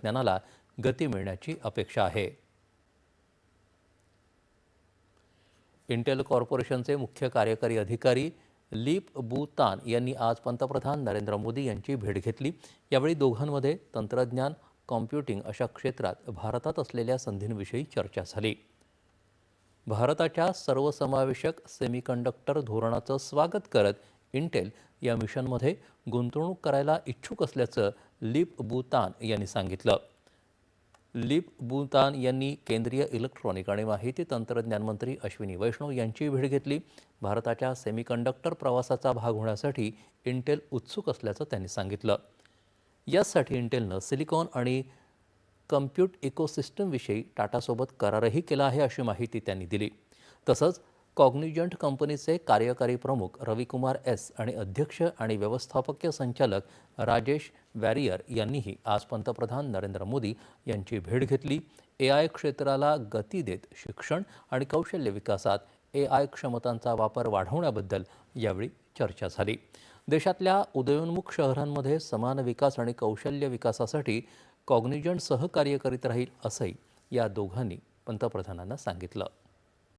ज्ञानाला गती मिळण्याची अपेक्षा आहे. इंटेल कॉर्पोरेशनचे मुख्य कार्यकारी अधिकारी लीप बू तान यांनी आज पंतप्रधान नरेंद्र मोदी यांची भेट घेतली. यावेळी दोघांमध्ये तंत्रज्ञान कॉम्प्युटिंग अशा क्षेत्रात भारतात असलेल्या संधींविषयी चर्चा झाली. भारताच्या सर्वसमावेशक सेमीकंडक्टर धोरणाचं स्वागत करत इंटेल या मिशनमध्ये गुंतवणूक करायला इच्छुक असल्याचं लिप बुतान यांनी सांगितलं. लिप बुतान यांनी केंद्रीय इलेक्ट्रॉनिक आणि माहिती तंत्रज्ञान मंत्री अश्विनी वैष्णव यांची भेट घेतली. भारताच्या सेमीकंडक्टर प्रवासाचा भाग होण्यासाठी इंटेल उत्सुक असल्याचं त्यांनी सांगितलं. यासाठी इंटेलनं सिलिकॉन आणि कम्प्यूट इकोसिस्टमविषयी टाटासोबत करारही केला आहे अशी माहिती त्यांनी दिली. तसंच कॉग्निजंट कंपनीचे कार्यकारी प्रमुख रविकुमार एस आणि अध्यक्ष आणि व्यवस्थापकीय संचालक राजेश वॅरियर यांनीही आज पंतप्रधान नरेंद्र मोदी यांची भेट घेतली. ए आय क्षेत्राला गती देत शिक्षण आणि कौशल्य विकासात ए आय क्षमतांचा वापर वाढवण्याबद्दल यावेळी चर्चा झाली. देशातल्या उदयोन्मुख शहरांमध्ये समान विकास आणि कौशल्य विकासासाठी कॉग्निजंट सहकार्य करीत राहील असंही या दोघांनी पंतप्रधानांना सांगितलं.